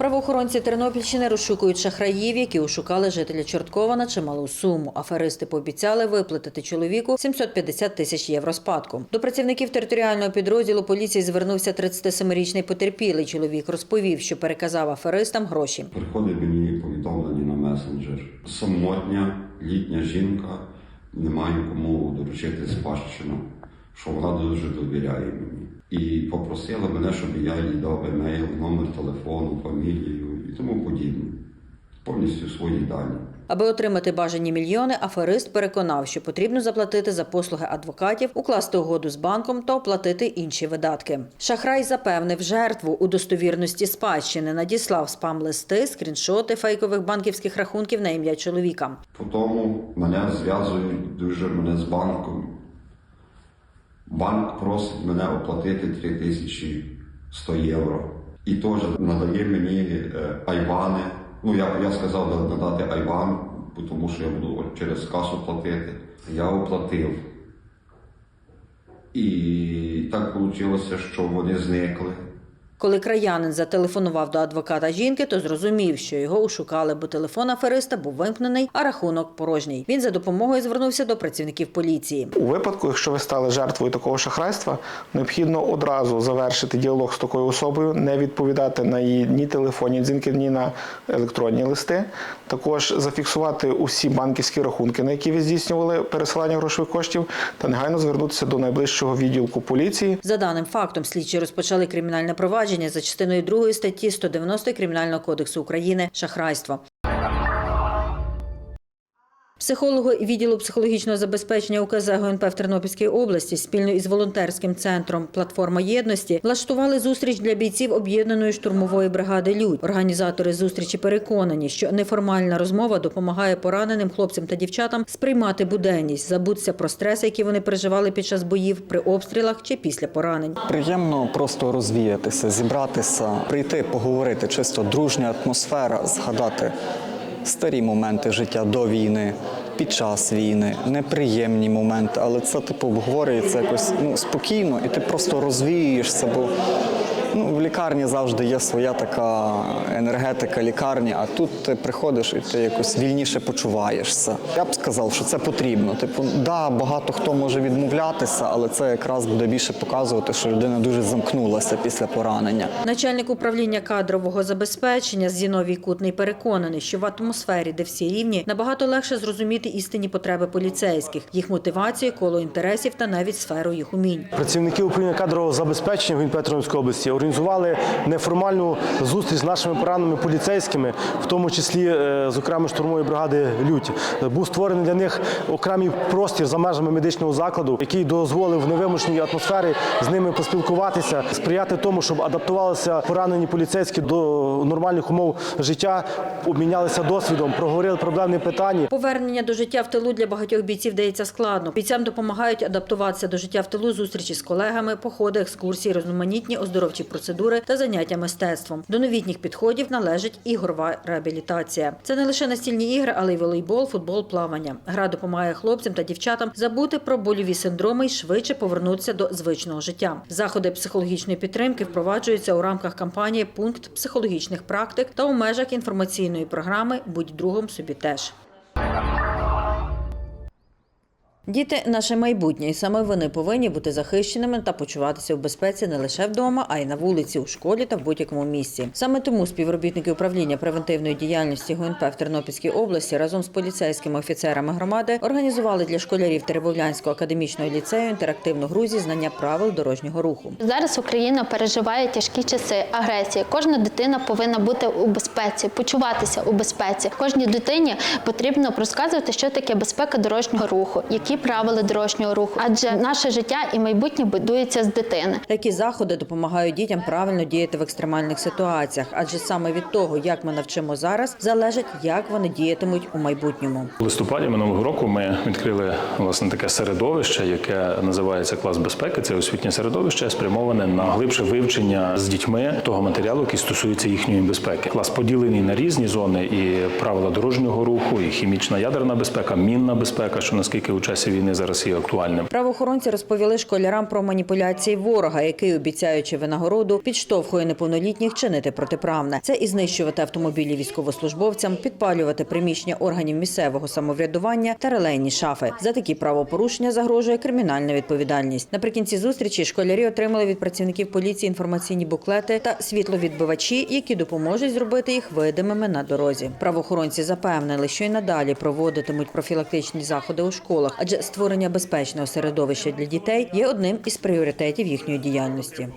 Правоохоронці Тернопільщини розшукують шахраїв, які ошукали жителя Чорткова на чималу суму. Аферисти пообіцяли виплатити чоловіку 750 тисяч євро спадку. До працівників територіального підрозділу поліції звернувся 37-річний потерпілий. Чоловік розповів, що переказав аферистам гроші. Приходить мені повідомлення на месенджер. Самотня літня жінка, не маю кому доручити спадщину, що вона дуже довіряє мені. І попросила мене, щоб я їй дав емейл, номер телефону, фамілію і тому подібне. Повністю свої дані. Аби отримати бажані мільйони, аферист переконав, що потрібно заплатити за послуги адвокатів, укласти угоду з банком та оплатити інші видатки. Шахрай запевнив жертву у достовірності спадщини, надіслав спам-листи, скріншоти фейкових банківських рахунків на ім'я чоловіка. Потому мене зв'язують дуже мене з банком. Банк просить мене оплатити 3100 євро. І теж надає мені е, айвани. Ну, я, я сказав надати айван, тому що я буду через касу платити. Я оплатив. І так вийшло, що вони зникли. Коли краянин зателефонував до адвоката жінки, то зрозумів, що його ушукали, бо телефон афериста був вимкнений, а рахунок порожній. Він за допомогою звернувся до працівників поліції. У випадку, якщо ви стали жертвою такого шахрайства, необхідно одразу завершити діалог з такою особою, не відповідати на її ні телефонні дзвінки, ні на електронні листи. Також зафіксувати усі банківські рахунки, на які ви здійснювали пересилання грошових коштів, та негайно звернутися до найближчого відділку поліції За даним фактом, слідчі розпочали кримінальне провадження за частиною 2 статті 190 Кримінального кодексу України шахрайство. Психологи відділу психологічного забезпечення УКЗ ГУНП в Тернопільській області спільно із волонтерським центром Платформа єдності влаштували зустріч для бійців об'єднаної штурмової бригади Людь. Організатори зустрічі переконані, що неформальна розмова допомагає пораненим хлопцям та дівчатам сприймати буденність, забутися про стреси, які вони переживали під час боїв при обстрілах чи після поранень. Приємно просто розвіятися, зібратися, прийти, поговорити, чисто дружня атмосфера, згадати старі моменти життя до війни, під час війни, неприємні моменти, але це типу обговорюється якось ну, спокійно, і ти просто розвіюєшся, бо ну, в лікарні завжди є своя така енергетика лікарні, а тут ти приходиш і ти якось вільніше почуваєшся. Я б сказав, що це потрібно. Типу, да, багато хто може відмовлятися, але це якраз буде більше показувати, що людина дуже замкнулася після поранення. Начальник управління кадрового забезпечення Зіновій Кутний переконаний, що в атмосфері, де всі рівні, набагато легше зрозуміти істинні потреби поліцейських, їх мотивацію, коло інтересів та навіть сферу їх умінь. Працівники управління кадрового забезпечення в Дніпропетровської області організували неформальну зустріч з нашими пораненими поліцейськими, в тому числі е, з окремої штурмової бригади Лють. Був створений для них окремий простір за межами медичного закладу, який дозволив в невимушеній атмосфері з ними поспілкуватися, сприяти тому, щоб адаптувалися поранені поліцейські до нормальних умов життя, обмінялися досвідом, проговорили проблемні питання. Повернення до життя в тилу для багатьох бійців дається складно. Бійцям допомагають адаптуватися до життя в тилу, зустрічі з колегами, походи, екскурсії, різноманітні оздоровчі процедури та заняття мистецтвом. До новітніх підходів належить ігрова реабілітація. Це не лише настільні ігри, але й волейбол, футбол, плавання. Гра допомагає хлопцям та дівчатам забути про больові синдроми і швидше повернутися до звичного життя. Заходи психологічної підтримки впроваджуються у рамках кампанії Пункт психологічних практик та у межах інформаційної програми Будь другом собі теж. Діти наше майбутнє, і саме вони повинні бути захищеними та почуватися в безпеці не лише вдома, а й на вулиці, у школі та в будь-якому місці. Саме тому співробітники управління превентивної діяльності ГУНП в Тернопільській області разом з поліцейськими офіцерами громади організували для школярів Теребовлянського академічного ліцею інтерактивну гру зі знання правил дорожнього руху. Зараз Україна переживає тяжкі часи агресії. Кожна дитина повинна бути у безпеці, почуватися у безпеці. Кожній дитині потрібно розказувати, що таке безпека дорожнього руху, які правила дорожнього руху, адже наше життя і майбутнє будується з дитини. Такі заходи допомагають дітям правильно діяти в екстремальних ситуаціях, адже саме від того, як ми навчимо зараз, залежить, як вони діятимуть у майбутньому. У листопаді минулого року ми відкрили власне таке середовище, яке називається клас безпеки. Це освітнє середовище, спрямоване на глибше вивчення з дітьми того матеріалу, який стосується їхньої безпеки. Клас поділений на різні зони: і правила дорожнього руху, і хімічна ядерна безпека, мінна безпека, що наскільки у часі часи війни зараз є актуальним. Правоохоронці розповіли школярам про маніпуляції ворога, який, обіцяючи винагороду, підштовхує неповнолітніх чинити протиправне. Це і знищувати автомобілі військовослужбовцям, підпалювати приміщення органів місцевого самоврядування та релейні шафи. За такі правопорушення загрожує кримінальна відповідальність. Наприкінці зустрічі школярі отримали від працівників поліції інформаційні буклети та світловідбивачі, які допоможуть зробити їх видимими на дорозі. Правоохоронці запевнили, що й надалі проводитимуть профілактичні заходи у школах, адже створення безпечного середовища для дітей є одним із пріоритетів їхньої діяльності.